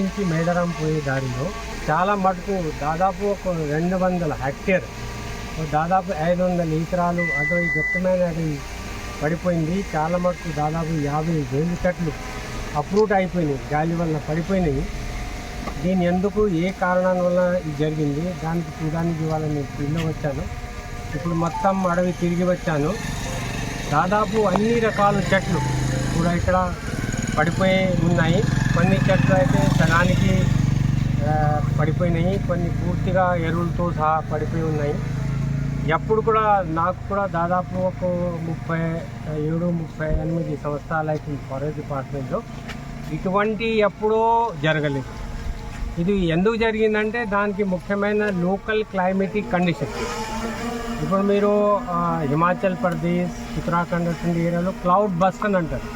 నుంచి మేడారం పోయే దారిలో చాలా మటుకు దాదాపు ఒక రెండు వందల హెక్టేర్ దాదాపు ఐదు వందల ఎకరాలు అటు ఈ అది పడిపోయింది. చాలా మటుకు దాదాపు యాభై వేలు చెట్లు అప్రూట్ అయిపోయినాయి గాలి వల్ల పడిపోయినాయి. దీని ఎందుకు ఏ కారణాల వల్ల ఇది జరిగింది దానికి చూడడానికి ఇవాళ నేను ఇల్లు వచ్చాను. ఇప్పుడు మొత్తం అడవి తిరిగి వచ్చాను. దాదాపు అన్ని రకాల చెట్లు కూడా ఇక్కడ పడిపోయి ఉన్నాయి. కొన్ని చెట్లు అయితే స్థలానికి పడిపోయినాయి. కొన్ని పూర్తిగా ఎరువులతో సహా పడిపోయి ఉన్నాయి. ఎప్పుడు కూడా నాకు కూడా దాదాపు ఒక ముప్పై ఏడు ముప్పై ఎనిమిది సంవత్సరాలు అయితే ఫారెస్ట్ డిపార్ట్మెంట్లో. ఇటువంటి ఎప్పుడూ జరగలేదు. ఇది ఎందుకు జరిగిందంటే దానికి ముఖ్యమైన లోకల్ క్లైమేటిక్ కండిషన్. ఇప్పుడు మీరు హిమాచల్ ప్రదేశ్ ఉత్తరాఖండ్ అటువంటి ఏరియాలో క్లౌడ్ బస్ట్ అని అంటారు.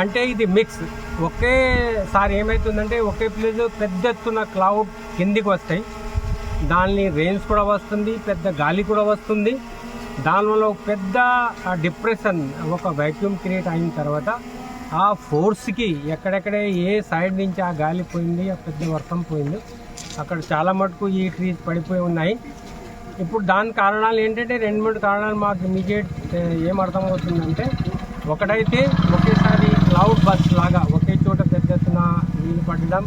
అంటే ఇది మిక్స్ ఒకేసారి ఏమవుతుందంటే ఒకే ప్లేస్ పెద్ద ఎత్తున క్లౌడ్ కిందికి వస్తాయి. దాని రెయిన్స్ కూడా వస్తుంది పెద్ద గాలి కూడా వస్తుంది. దానివల్ల ఒక పెద్ద డిప్రెషన్ ఒక వ్యాక్యూమ్ క్రియేట్ అయిన తర్వాత ఆ ఫోర్స్కి ఎక్కడెక్కడే ఏ సైడ్ నుంచి ఆ గాలి పోయింది ఆ పెద్ద వర్షం పోయింది అక్కడ చాలా మటుకు ఈ ట్రీస్ పడిపోయి ఉన్నాయి. ఇప్పుడు దాని కారణాలు ఏంటంటే రెండు మూడు కారణాలు మాకు ఇమీడియట్ ఏం అర్థమవుతుందంటే ఒకటైతే ఒకే క్లౌడ్ బస్ లాగా ఒకే చోట పెద్ద ఎత్తున నీళ్ళు పడడం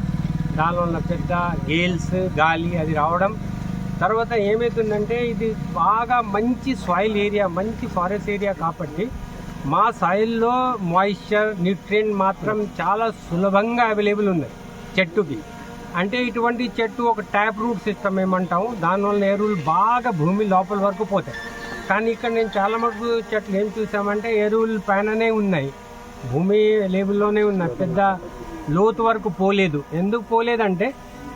దానివల్ల పెద్ద గేల్స్ గాలి అది రావడం. తర్వాత ఏమవుతుందంటే ఇది బాగా మంచి సాయిల్ ఏరియా మంచి ఫారెస్ట్ ఏరియా కాబట్టి మా సాయిల్లో మాయిశ్చర్ న్యూట్రియంట్ మాత్రం చాలా సులభంగా అవైలబుల్ ఉంది చెట్టుకి. అంటే ఇటువంటి చెట్టు ఒక ట్యాప్ రూట్ సిస్టమ్ ఏమంటాం దానివల్ల ఎరువులు బాగా భూమి లోపల వరకు పోతాయి. కానీ ఇక్కడ నేను చాలా మటుకు చెట్లు ఏం చూసామంటే ఎరువులు పైననే ఉన్నాయి. భూమి లేబుల్లోనే ఉన్న పెద్ద లోతు వరకు పోలేదు. ఎందుకు పోలేదంటే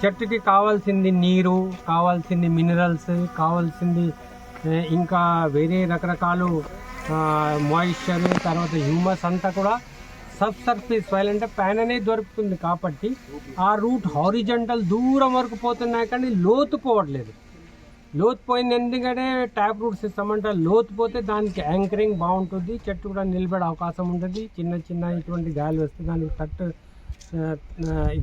చెట్టుకి కావాల్సింది నీరు కావాల్సింది మినరల్స్ కావాల్సింది ఇంకా వేరే రకరకాలు మాయిశ్చర్ తర్వాత హ్యూమస్ అంతా కూడా సబ్ సర్ఫేస్ సాయిల్ అంటే అనేది దొరుకుతుంది కాబట్టి ఆ రూట్ హారిజంటల్ దూరం వరకు పోతున్నాయి కానీ లోతు పోవట్లేదు. లోతు పోయింది ఎందుకంటే ట్యాప్ రూట్ సిస్టమ్ అంటే లోతు పోతే దానికి యాంకరింగ్ బాగుంటుంది చెట్టు కూడా నిలబడే అవకాశం ఉంటుంది చిన్న చిన్న ఇటువంటి గాలి వస్తే దానికి తట్టు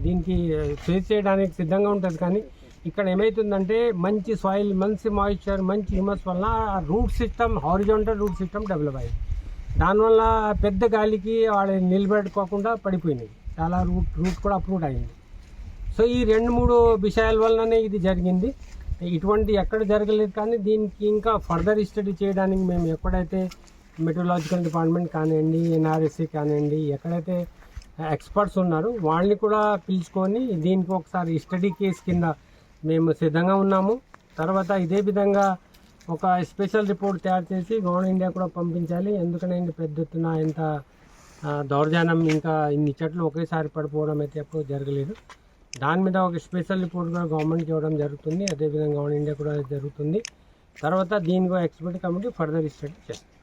దీనికి ఫేస్ చేయడానికి సిద్ధంగా ఉంటుంది. కానీ ఇక్కడ ఏమవుతుందంటే మంచి సాయిల్ మంచి మాయిశ్చర్ మంచి హ్యూమస్ వల్ల ఆ root system horizontal root system develop అయ్యింది దానివల్ల పెద్ద గాలికి వాడు నిలబెట్టుకోకుండా పడిపోయినాయి. చాలా రూట్ రూట్ కూడా అప్రూవ్ అయింది. సో ఈ రెండు మూడు విషయాల వల్లనే ఇది జరిగింది. ఇటువంటి ఎక్కడ జరగలేదు కానీ దీనికి ఇంకా ఫర్దర్ స్టడీ చేయడానికి మేము ఎక్కడైతే మెట్రలాజికల్ డిపార్ట్మెంట్ కానివ్వండి ఎన్ఆర్ఎస్సి కానివ్వండి ఎక్కడైతే ఎక్స్పర్ట్స్ ఉన్నారు వాళ్ళని కూడా పిలుచుకొని దీనికి ఒకసారి స్టడీ కేస్ కింద మేము సిద్ధంగా ఉన్నాము. తర్వాత ఇదే విధంగా ఒక స్పెషల్ రిపోర్ట్ తయారు చేసి గవర్నమెంట్ ఇండియా కూడా పంపించాలి. ఎందుకంటే పెద్ద ఎత్తున ఇంత దౌర్జన్యం ఇంకా ఇన్ని చెట్లు ఒకేసారి పడిపోవడం అయితే ఎప్పుడూ జరగలేదు. దాని మీద ఒక స్పెషల్ రిపోర్ట్ కూడా గవర్నమెంట్కి ఇవ్వడం జరుగుతుంది. అదేవిధంగా గవర్నమెంట్ ఇండియా కూడా జరుగుతుంది. తర్వాత దీనికి ఎక్స్పర్ట్ కమిటీ ఫర్దర్ స్టడీ చేస్తుంది